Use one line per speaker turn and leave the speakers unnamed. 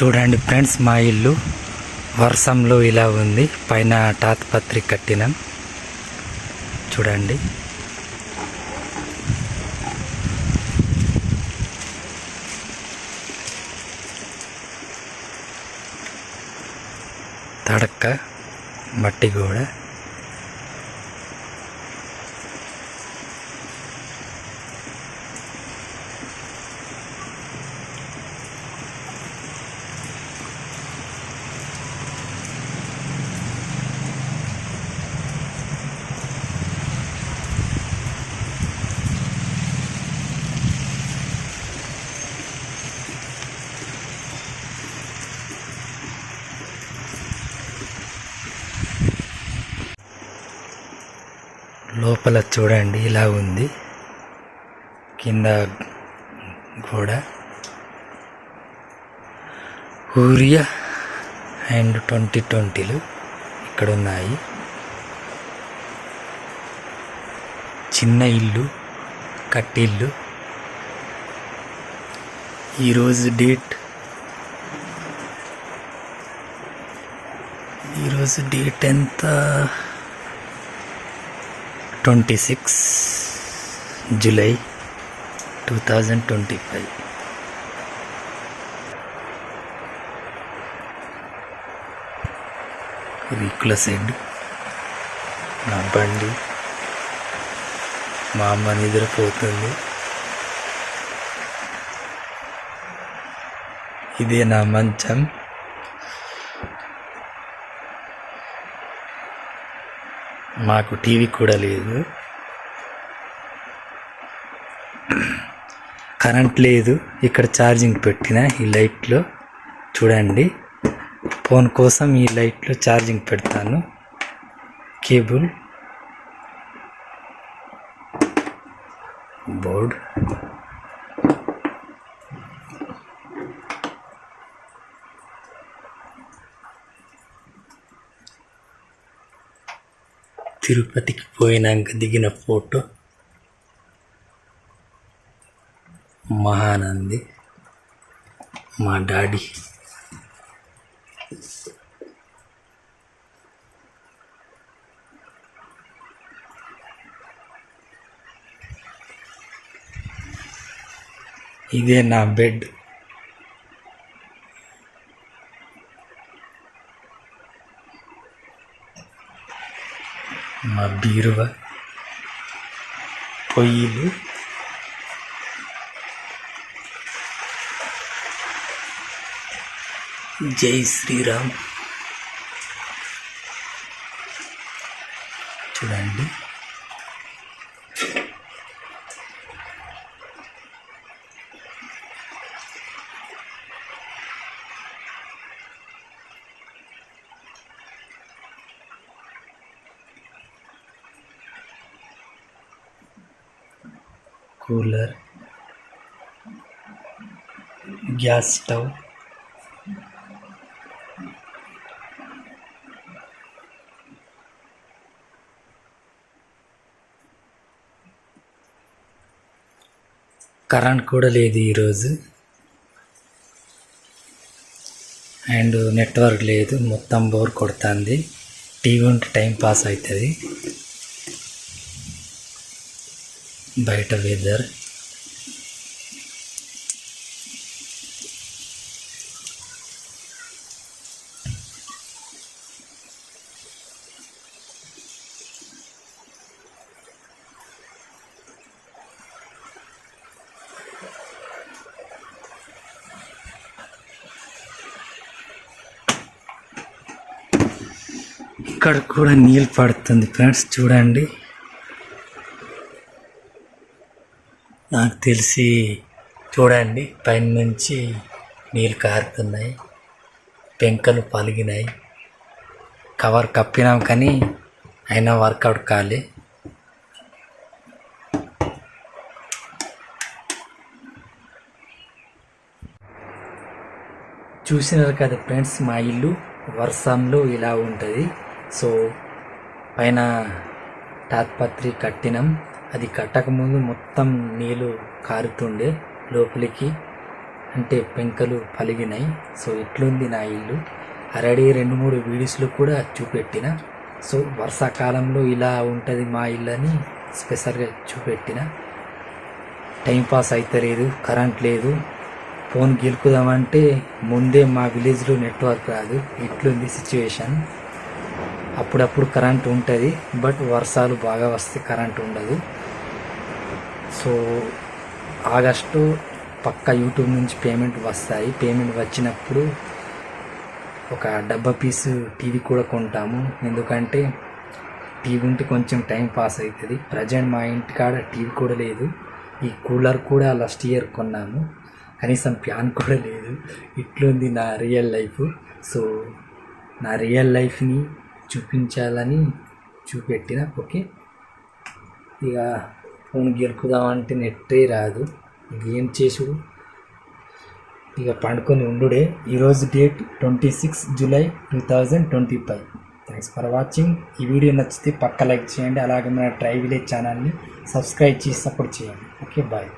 చూడండి ఫ్రెండ్స్ మా ఇల్లు వర్షంలో ఇలా ఉంది. పైన తాతపత్రి కట్టినాం. చూడండి. తడక్క మట్టి కూడా లోపల చూడండి ఇలా ఉంది. కింద గోడ. ఊరియా అండ్ ట్వంటీ ట్వంటీలు ఇక్కడ ఉన్నాయి చిన్న ఇల్లు కట్టిల్లు. ఈరోజు డేట్ ఈరోజు డేట్ ఎంత? Twenty six July two thousand twenty five. రీకుల side నా బండి మా అమ్మ నిద్రపోతుంది. ఇదే నా మంచం. మాకు టీవీ కూడా లేదు. కరెంట్ లేదు. ఇక్కడ ఛార్జింగ్ పెట్టిన ఈ లైట్లో చూడండి. ఫోన్ కోసం ఈ లైట్లో ఛార్జింగ్ పెడతాను. కేబుల్. బోర్డ్. తిరుపతికి పోయినాక దిగిన ఫోటో మహానంది మా డాడీ. ఇదే నా బెడ్. ಬೀರುವ ಕೊಯ್ಲು ಜೈ Shriram cooler gas stove current కూడా లేదు ఈరోజు. అండ్ నెట్వర్క్ లేదు మొత్తం బోర్ కొడుతుంది. టీవీ ఉంటే టైం పాస్ అవుతుంది. బయట వెదర్ ఇక్కడ కూడా నీళ్ళు పడుతుంది ఫ్రెండ్స్ చూడండి. నాకు తెలిసి చూడండి పైన నుంచి నీళ్ళు కారుతున్నాయి పెంకలు పలిగినాయి. కవర్ కప్పినాం కానీ అయినా వర్కౌట్ కాలే. చూసినారు కదా ఫ్రెండ్స్ మా ఇల్లు వర్షంలో ఇలా ఉంటుంది. సో పైన తాత్పత్రి కట్టినాం. అది కట్టకముందు మొత్తం నీళ్ళు కారుతుండే లోపలికి. అంటే పెంకలు పలిగినాయి సో ఇట్లుంది నా ఇల్లు. ఆల్రెడీ రెండు మూడు వీడియోస్లో కూడా చూపెట్టిన. సో వర్షాకాలంలో ఇలా ఉంటుంది మా ఇల్లు అని స్పెషల్గా చూపెట్టిన. టైం పాస్ అయితే లేదు కరెంట్ లేదు. ఫోన్ గెలుకుదామంటే ముందే మా విలేజ్లో నెట్వర్క్ రాదు. ఇట్లుంది సిచ్యువేషన్. అప్పుడప్పుడు కరెంట్ ఉంటుంది బట్ వర్షాలు బాగా వస్తే కరెంట్ ఉండదు. సో ఆగస్టు పక్క యూట్యూబ్ నుంచి పేమెంట్ వస్తాయి. పేమెంట్ వచ్చినప్పుడు ఒక డబ్బా పీసు టీవీ కూడా కొంటాము. ఎందుకంటే టీవీ ఉంటే కొంచెం టైం పాస్ అవుతుంది. ప్రజెంట్ మా ఇంటికాడ టీవీ కూడా లేదు. ఈ కూలర్ కూడా లాస్ట్ ఇయర్ కొన్నాము. కనీసం ఫ్యాన్ కూడా లేదు. ఇట్లుంది నా రియల్ లైఫ్. సో నా రియల్ లైఫ్ని చూపించాలని చూపెట్టిన ఓకే? ఇక ఫోన్ గెలుపుదామంటే నెట్టే రాదు. ఇక ఏం చేసుడు? ఇక పండుకొని ఉండుడే. ఈరోజు date twenty six July two thousand twenty five. Thanks for watching ఈ వీడియో నచ్చితే పక్క లైక్ చేయండి. అలాగే మన ట్రై విలేజ్ ఛానల్ని సబ్స్క్రైబ్ చేసి సపోర్ట్ చేయండి. Okay bye